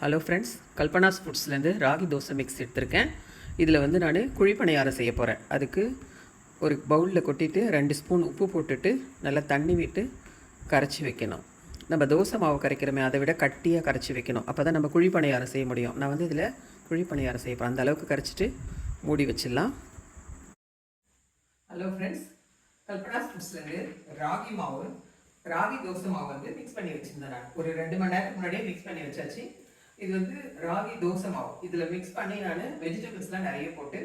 Hello friends Kalpana's ஃபுட்ஸ்லேருந்து ragi dosa mix எடுத்திருக்கேன். இதில் வந்து நான் குழிப்பணியாரம் செய்ய போகிறேன் அதுக்கு ஒரு பவுலில் கொட்டிட்டு ரெண்டு ஸ்பூன் உப்பு போட்டுட்டு நல்லா தண்ணி விட்டு கரைச்சி வைக்கணும். நம்ம தோசை மாவு கரைக்கிறோமே அதை விட கட்டியாக கரைச்சி வைக்கணும். அப்போ தான் நம்ம குழிப்பணியாரம் செய்ய முடியும். நான் வந்து இதில் குழிப்பணியாரம் செய்ய போகிறேன் அந்த அளவுக்கு கரைச்சிட்டு மூடி வச்சிடலாம். ஹலோ ஃப்ரெண்ட்ஸ் கல்பனாஸ் ஃபுட்ஸ்லேருந்து ராகி மாவு ராகி தோசை மாவு வந்து மிக்ஸ் பண்ணி வச்சுருந்தேன் நான். ஒரு ரெண்டு மணி நேரத்துக்கு முன்னாடியே மிக்ஸ் பண்ணி வச்சாச்சு. இது வந்து ராகி தோசை மாவு. இதில் மிக்ஸ் பண்ணி நான் வெஜிடபிள்ஸ்லாம் நிறைய போட்டு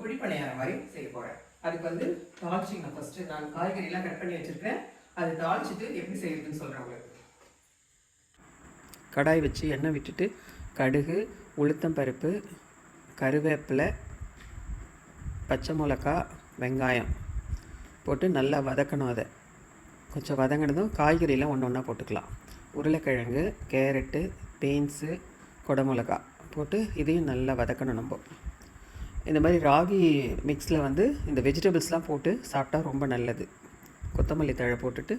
குழி பணியாரம் மாதிரி செய்ய போகிறேன் அதுக்கு வந்து தாளிச்சிங்க ஃபஸ்ட்டு நான் காய்கறிலாம் கட் பண்ணி வச்சுருக்கேன் அது தாளிச்சிட்டு எப்படி செய்யறதுன்னு சொல்கிறேன் உங்களுக்கு. கடாய் வச்சு எண்ணெய் விட்டுட்டு கடுகு உளுத்தம் பருப்பு கருவேப்பிலை பச்சை மிளகா வெங்காயம் போட்டு நல்லா வதக்கணும் அதை. கொஞ்சம் வதங்கினதும் காய்கறிலாம் ஒன்று ஒன்றா போட்டுக்கலாம். உருளைக்கிழங்கு கேரட்டு பீன்ஸு குடமிளகா போட்டு இதையும் நல்லா வதக்கணும் நம்ம. இந்த மாதிரி ராகி மிக்ஸில் வந்து இந்த வெஜிடபிள்ஸ்லாம் போட்டு சாப்பிட்டா ரொம்ப நல்லது. கொத்தமல்லி தழை போட்டுட்டு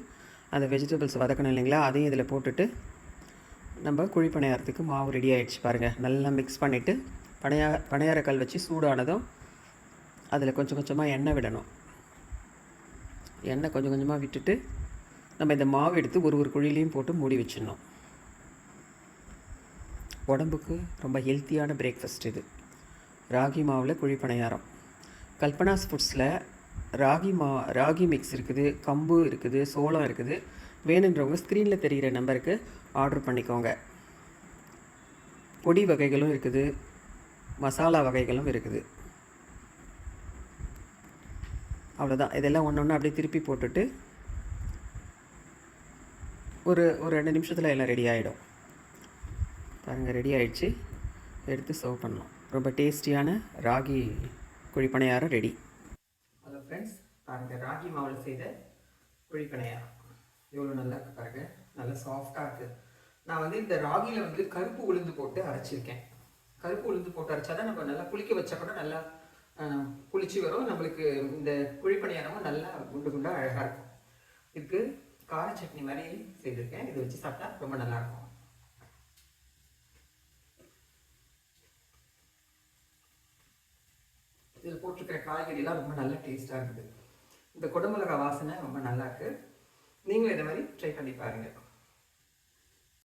அந்த வெஜிடபிள்ஸ் வதக்கணும் இல்லைங்களா? அதையும் இதில் போட்டுட்டு நம்ம குழி பணியாரத்துக்கு மாவு ரெடி ஆகிடுச்சு பாருங்கள் நல்லா மிக்ஸ் பண்ணிவிட்டு பனையா பணியாரக்கல் வச்சு சூடானதும் அதில் கொஞ்சம் கொஞ்சமாக எண்ணெய் விடணும். எண்ணெய் கொஞ்சம் கொஞ்சமாக விட்டுட்டு நம்ம இந்த மாவு எடுத்து ஒரு ஒரு குழிலையும் போட்டு மூடி வச்சிடணும். உடம்புக்கு ரொம்ப ஹெல்த்தியான பிரேக்ஃபாஸ்ட் இது. ராகி மாவில் குழிப்பணியாரம். கல்பனா கல்பனாஸ் ஃபுட்ஸில் ராகி மா ராகி மிக்ஸ் இருக்குது கம்பு இருக்குது சோளம் இருக்குது. வேணுன்றவங்க ஸ்க்ரீனில் தெரிகிற நம்பருக்கு ஆர்டர் பண்ணிக்கோங்க. பொடி வகைகளும் இருக்குது. மசாலா வகைகளும் இருக்குது. அவ்வளோதான் இதெல்லாம் ஒன்று ஒன்று அப்படியே திருப்பி போட்டுட்டு ஒரு ஒரு ரெண்டு நிமிஷத்தில் எல்லாம் ரெடி ஆகிடும் பாருங்கள் ரெடி ஆகிடுச்சு எடுத்து சர்வ் பண்ணலாம். ரொம்ப டேஸ்டியான ragi kuzhipaniyaram ready hello friends பாருங்கள் ராகி மாவில் செய்த குழிப்பணியாரம் எவ்வளோ நல்லா இருக்குது பாருங்கள் நல்லா சாஃப்டாக இருக்குது நான் வந்து இந்த ராகியில் வந்து கருப்பு உளுந்து போட்டு அரைச்சிருக்கேன். கருப்பு உளுந்து போட்டு அரைச்சா தான் நம்ம நல்லா புளிக்க வச்சா கூட நல்லா குளிச்சு புளிச்சு வரும். நம்மளுக்கு இந்த குழிப்பணியாரமும் நல்லா குண்டு குண்டாக அழகாக இருக்கும். இதுக்கு கார சட்னி மாதிரி செய்திருக்கேன். இதை வச்சு சாப்பிட்டா ரொம்ப நல்லாயிருக்கும் இதில் போட்டிருக்கிற காய்கறிலாம் ரொம்ப நல்ல டேஸ்ட்டாக இருக்குது இந்த குடமிளகா வாசனை ரொம்ப நல்லா இருக்குது நீங்களும் இதை மாதிரி ட்ரை பண்ணி பாருங்கள்